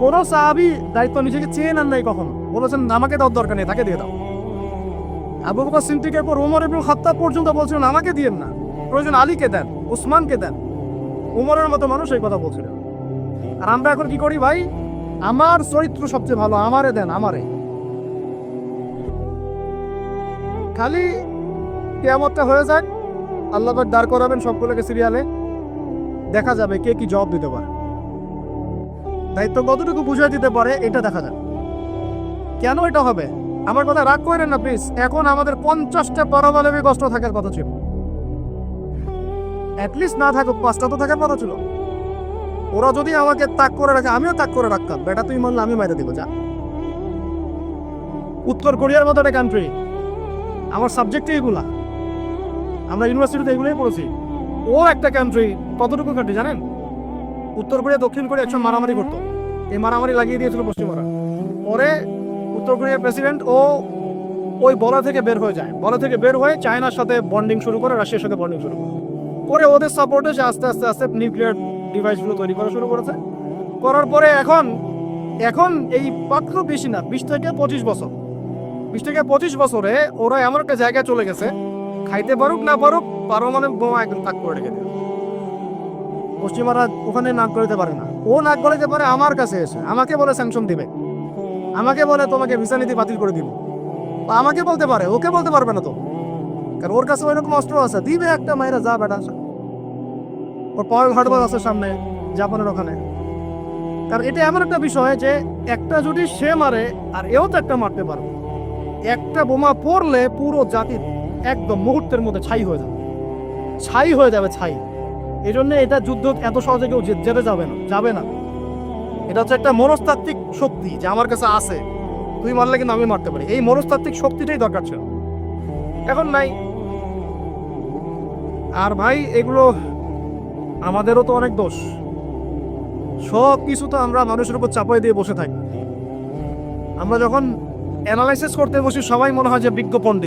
কোন সাহাবি দায়িত্ব নিজেকে চেয়ে নেন নাই কখনো। বলেছেন, আমাকে দেওয়ার দরকার নেই, তাকে দিয়ে দাও। আবু বকর সিদ্দিকের পর উমর ইবনুল খাত্তাব পর্যন্ত বলছিলেন, আমাকে দিয়েন না। প্রয়োজন আলীকে দেন, উসমানকে দেন। উমরের মতো মানুষ এই কথা বলছিলেন আর আমরা এখন কি করি ভাই? আমার চরিত্র সবচেয়ে ভালো, আমারে দেন, আমারে। খালি কেয়ামতটা হয়ে যাক, আল্লাহ দাঁড় করাবেন সবগুলোকে সিরিয়ালে। দেখা যাবে কে কি জবাব দিতে পারে। দায়িত্ব কতটুকু বুঝিয়ে দিতে পারে, এটা দেখা যাবে কেন এটা হবে? আমার কথা রাগ করেন না প্লিজ এখন আমাদের পঞ্চাশটা পারমাণবিক অস্ত্র থাকার কথা ছিল। অ্যাটলিস্ট না থাকুক, পাঁচটা তো থাকার কথা ছিল। ওরা যদি আমাকে তাক করে রাখে, আমিও তাক করে রাখতাম। বেটা, তুই মানলে আমি মাইরে দিব, যা। উত্তর কোরিয়ার মতো একটা কান্ট্রি আমার সাবজেক্টই এগুলা। আমরা ইউনিভার্সিটিতে এগুলোই পড়েছি। ও একটা কান্ট্রি কতটুকু কান্ট্রি জানেন? উত্তর কোরিয়া, দক্ষিণ কোরিয়া একসময় মারামারি করতো। এই মারামারি লাগিয়ে দিয়েছিল পশ্চিমবঙ্গ। পরে উত্তর কোরিয়ার প্রেসিডেন্ট ও ওই বলা থেকে বের হয়ে যায়। বলা থেকে বের হয়ে চায়নার সাথে বন্ডিং শুরু করে, রাশিয়ার সাথে বন্ডিং শুরু করে। করে ওদের সাপোর্টে সে আস্তে আস্তে আস্তে নিউক্লিয়ার ডিভাইসগুলো তৈরি করা শুরু করেছে। করার পরে এখন এখন এই মাত্র বেশি না, বিশ থেকে পঁচিশ বছর। বিশ থেকে পঁচিশ বছরে ওরা এমন একটা জায়গায় চলে গেছে, খাইতে পারুক না পারুক, পারমাণবিক বোমা একদম তাক করে রেখে দেবে পশ্চিমারা ওখানে নাক গলাতে পারে না। ও নাক গলাতে পারে আমার কাছে এসে। আমাকে বলে স্যাংশন দিবে। আমাকে বলে তোমাকে ভিসা নীতি বাতিল করে দিব। আমাকে বলতে পারে, ওকে বলতে পারবে না তো। কারণ ওর কাছে ওইরকম অস্ত্র আছে। দিবে একটা মাইরা যা বেটা। ওর পাওয়ার হার্ডবার আছে সামনে, জাপানের ওখানে। কারণ এটা এমন একটা বিষয় যে একটা যদি সে মারে, আর এও তো একটা মারতে পারবে। একটা বোমা পড়লে পুরো জাতির একদম মুহূর্তের মধ্যে ছাই হয়ে যাবে। ছাই হয়ে যাবে, ছাই। এই জন্য এটা যুদ্ধ এত সহজে কেউ যেতে যাবে না যাবে না। এটা হচ্ছে একটা মনস্তাত্ত্বিক শক্তি যে আমার কাছে আছে। তুই মারলে কিন্তু আমি মারতে পারি। এই মনস্তাত্ত্বিক শক্তিটাই দরকার ছিল। এখন নাই। আর ভাই, এগুলো আমাদেরও তো অনেক দোষ। সব কিছু তো আমরা মানুষের উপর চাপাই দিয়ে বসে থাকি। আমরা যখন অ্যানালাইসিস করতে বসি, সবাই মনে হয় যে বিজ্ঞ পণ্ডিত।